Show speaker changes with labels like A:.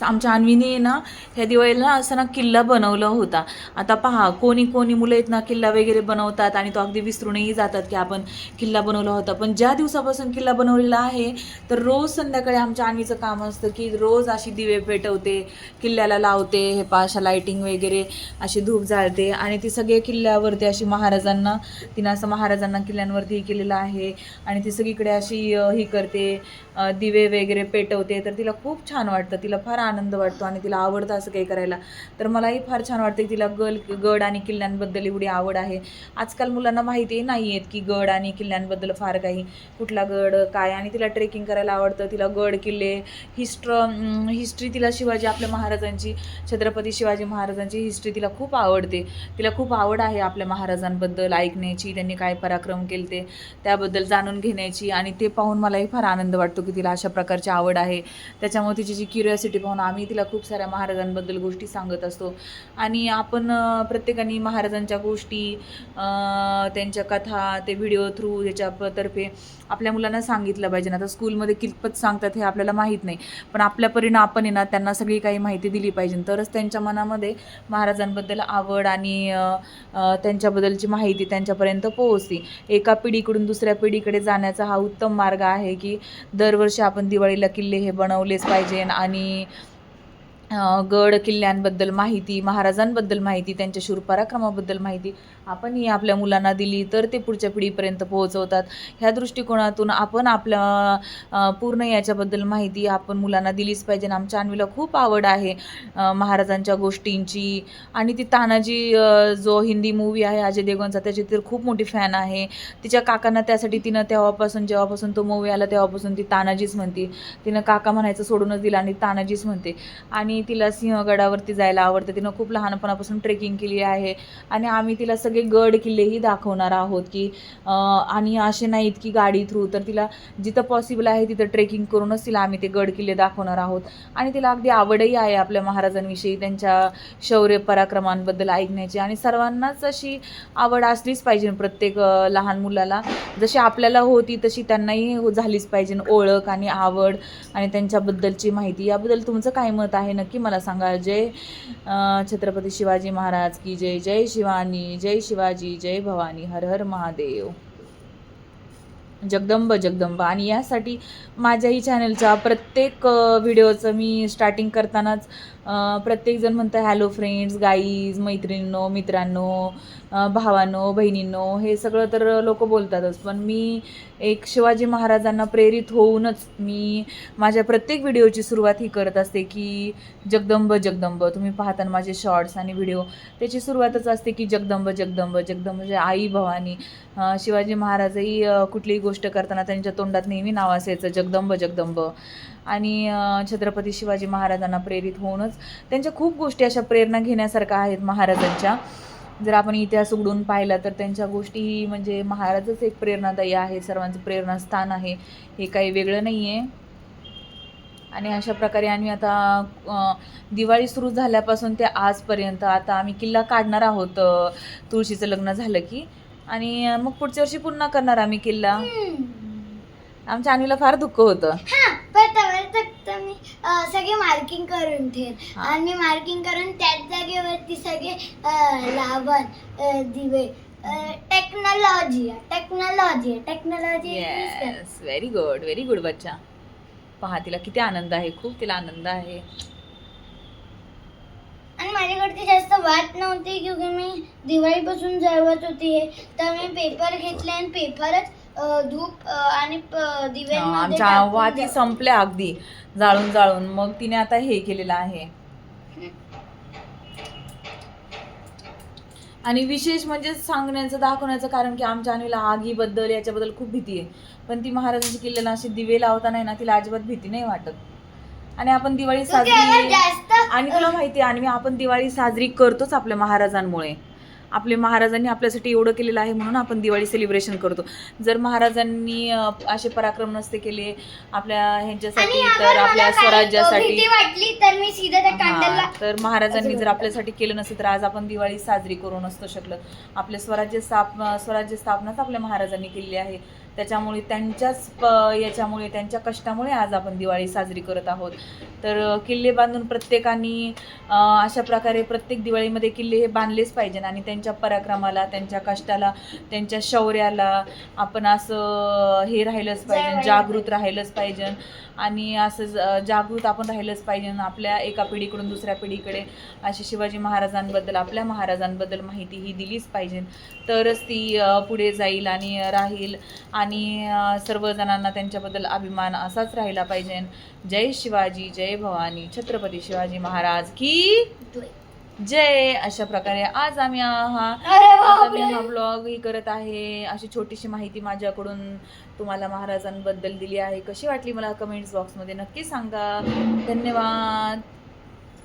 A: आमच्या अन्वीने ना ह्या दिवाळीला असं ना किल्ला बनवला होता. आता पहा कोणी कोणी मुलं आहेत ना किल्ला वगैरे बनवतात आणि तो अगदी विसरूनही जातात की आपण किल्ला बनवला होता. पण ज्या दिवसापासून किल्ला बनवलेला आहे तर रोज संध्याकाळी आमच्या अन्वीचं काम असतं की रोज अशी दिवे पेटवते किल्ल्याला लावते हे पाशा अशा लाईटिंग वगैरे अशी धूप जाळते आणि ती सगळे किल्ल्यावरती अशी महाराजांना तिनं असं महाराजांना किल्ल्यांवरती हे केलेलं आहे आणि ती सगळीकडे अशी ही करते दिवे वगैरे पेटवते. तर तिला खूप छान वाटतं. तिला फार आनंद वाटतो आणि तिला आवडतं असं काही करायला. तर मलाही फार छान वाटते तिला गल गड आणि किल्ल्यांबद्दल एवढी आवड आहे. आजकाल मुलांना माहिती नाही आहेत की गड आणि किल्ल्यांबद्दल फार काही. कुठला गड काय? आणि तिला ट्रेकिंग करायला आवडतं. तिला गड किल्ले हिस्ट्र हिस्ट्री तिला शिवाजी आपल्या महाराजांची छत्रपती शिवाजी महाराजांची हिस्ट्री तिला खूप आवडते. तिला खूप आवड आहे आपल्या महाराजांबद्दल ऐकण्याची त्यांनी काय पराक्रम केले ते त्याबद्दल जाणून घेण्याची. आणि ते पाहून मलाही फार आनंद वाटतो की तिला अशा प्रकारची आवड आहे. त्याच्यामुळे तिची जी क्युरिओसिटी पाहून आम्ही तिला खूप साऱ्या महाराजांबद्दल गोष्टी सांगत असतो. आणि आपण प्रत्येकाने महाराजांच्या गोष्टी त्यांच्या कथा ते व्हिडिओ थ्रू याच्यातर्फे आपल्या मुलांना सांगितलं पाहिजे. आता स्कूलमध्ये कितपत सांगतात हे आपल्याला माहीत नाही. पण आपल्या परीनं आपण आहे ना त्यांना सगळी काही माहिती दिली पाहिजे. तरच त्यांच्या मनामध्ये महाराजांबद्दल आवड आणि त्यांच्याबद्दलची माहिती त्यांच्यापर्यंत पोहोचते. एका पिढीकडून दुसऱ्या पिढीकडे जाण्याचा हा उत्तम मार्ग आहे की दरवर्षी आपण दिवाळीला किल्ले हे बनवलेच पाहिजे आणि गड किल्ल्यांबद्दल माहिती महाराजांबद्दल माहिती त्यांच्या शूरपराक्रमाबद्दल माहिती आपण ही आपल्या मुलांना दिली तर ते पुढच्या पिढीपर्यंत पोहोचवतात. ह्या दृष्टिकोनातून आपण आपल्या पूर्ण याच्याबद्दल माहिती आपण मुलांना दिलीच पाहिजे. आणि आमच्या अन्वीला खूप आवड आहे महाराजांच्या गोष्टींची. आणि ती तानाजी जो हिंदी मूवी आहे अजय देवगणचा त्याची तर खूप मोठी फॅन आहे. तिच्या काकांना त्यासाठी तिनं तेव्हापासून जेव्हापासून तो मूवी आला तेव्हापासून ती तानाजीच म्हणते. तिनं काका म्हणायचं सोडूनच दिलं आणि तानाजीच म्हणते. आणि तिला सिंहगडावरती जायला आवडतं. तिनं खूप लहानपणापासून ट्रेकिंग केली आहे. आणि आम्ही तिला सगळे गड किल्लेही दाखवणार आहोत की आणि असे नाहीत की गाडी थ्रू तर तिला जिथं पॉसिबल आहे तिथं ट्रेकिंग करूनच तिला आम्ही ते गड किल्ले दाखवणार आहोत. आणि तिला अगदी आवडही आहे आपल्या महाराजांविषयी त्यांच्या शौर्य पराक्रमांबद्दल ऐकण्याची. आणि सर्वांनाच अशी आवड असलीच पाहिजे प्रत्येक लहान मुलाला. जशी आपल्याला होती तशी त्यांनाही हो- झालीच पाहिजे ओळख आणि आवड आणि त्यांच्याबद्दलची माहिती. याबद्दल तुमचं काय मत आहे नक्की? मला सांगा जय छत्रपती शिवाजी महाराज की जय जय शिवानी जय शिवाजी जय भवानी हर हर महादेव. जगदंब जगदंब. आणि यासाठी माझ्याही चॅनलच्या प्रत्येक व्हिडिओचं मी स्टार्टिंग करतानाच प्रत्येकजण म्हणतं हॅलो फ्रेंड्स गाईज मैत्रिणींनो मित्रांनो भावांनो बहिणींनो हे सगळं तर लोक बोलतातच. पण मी एक शिवाजी महाराजांना प्रेरित होऊनच मी माझ्या प्रत्येक व्हिडिओची सुरुवात ही करत असते की जगदंब जगदंब. तुम्ही पाहताना माझे शॉर्ट्स आणि व्हिडिओ त्याची सुरुवातच असते की जगदंब जगदंब जगदंब म्हणजे आई भवानी. शिवाजी महाराजही कुठलीही गोष्ट करताना त्यांच्या तोंडात नेहमी नाव असायचं जगदंब जगदंब. आणि छत्रपती शिवाजी महाराजांना प्रेरित होऊनच त्यांच्या खूप गोष्टी अशा प्रेरणा घेण्यासारख्या आहेत महाराजांच्या. जर आपण इतिहास उघडून पाहिला तर त्यांच्या गोष्टीही म्हणजे महाराजच एक प्रेरणादायी आहे सर्वांचं प्रेरणास्थान आहे. हे काही वेगळं नाही आहे आणि अशा प्रकारे आम्ही आता दिवाळी सुरू झाल्यापासून ते आजपर्यंत आता आम्ही किल्ला काढणार आहोत तुळशीचं लग्न झालं की. आणि मग पुढच्या वर्षी पुन्हा करणार आम्ही किल्ला. आमच्या आणीला फार दुःख होतं
B: हा पण त्यावर फक्त मी अं, सगळे मार्किंग करून ठेव.
A: हा.
B: आणि मार्किंग करून त्याच जागेवरती सगळे अं, लावण अं, दिवे. Technology technology technology
A: yes very good very good बच्चा. पहा तिला किती आनंद आहे खूप तिला आनंद आहे.
B: आणि माझ्याकडची जास्त वाट नव्हती क्योंकि मी दिवाळीपासून जळवत होती. हे. तर मी पेपर घेतले आणि पेपरच धूप आणि दिव्यांमध्ये
A: आमच्या वाती. संपल्या अगदी जाळून जाळून. मग तिने आता हे केलेलं आहे. आणि विशेष म्हणजे सांगण्याचं दाखवण्याचं कारण की आमच्या आणीला आगीबद्दल याच्याबद्दल खूप भीती आहे. पण ती महाराजांची किल्ल्याला अशी दिवे लावता नाही ना तिला अजिबात भीती नाही वाटत. आणि आपण दिवाळी साजरी आणि तुला माहिती आहे आणि आपण दिवाळी साजरी करतोच आपल्या महाराजांमुळे. आपले महाराजांनी आपल्यासाठी एवढं केलेलं आहे म्हणून आपण दिवाळी सेलिब्रेशन करतो. जर महाराजांनी असे पराक्रम नसते केले आपल्या ह्यांच्यासाठी तर आपल्या स्वराज्यासाठी
B: तर मी सीधा त्या कॅन्डलला
A: तर महाराजांनी जर आपल्यासाठी केलं नसतं तर आज आपण दिवाळी साजरी करू नसतो शकलं. आपले स्वराज्य स्थाप स्वराज्य स्थापनाच आपल्या महाराजांनी केलेली आहे. त्याच्यामुळे त्यांच्याच प याच्यामुळे त्यांच्या कष्टामुळे आज आपण दिवाळी साजरी करत आहोत. तर किल्ले बांधून प्रत्येकाने अशा प्रकारे प्रत्येक दिवाळीमध्ये किल्ले हे बांधलेच पाहिजे आणि त्यांच्या पराक्रमाला त्यांच्या कष्टाला त्यांच्या शौर्याला आपण असं हे राहिलंच पाहिजे जागृत राहिलंच पाहिजे आणि असं जागृत आपण राहिलंच पाहिजे आपल्या एका पिढीकडून दुसऱ्या पिढीकडे अशी शिवाजी महाराजांबद्दल आपल्या महाराजांबद्दल माहिती ही दिलीच पाहिजे. तरच ती पुढे जाईल आणि राहील. आणि सर्वजणांना त्यांच्याबद्दल अभिमान असाच राहिला पाहिजे. जय शिवाजी जय भवानी. छत्रपती शिवाजी महाराज की जय. अशा प्रकारे आज आम्ही हा मी. हा ब्लॉग ही करत आहे. अशी छोटीशी माहिती माझ्याकडून तुम्हाला महाराजांबद्दल दिली आहे. कशी वाटली मला कमेंट्स बॉक्समध्ये नक्की सांगा. धन्यवाद.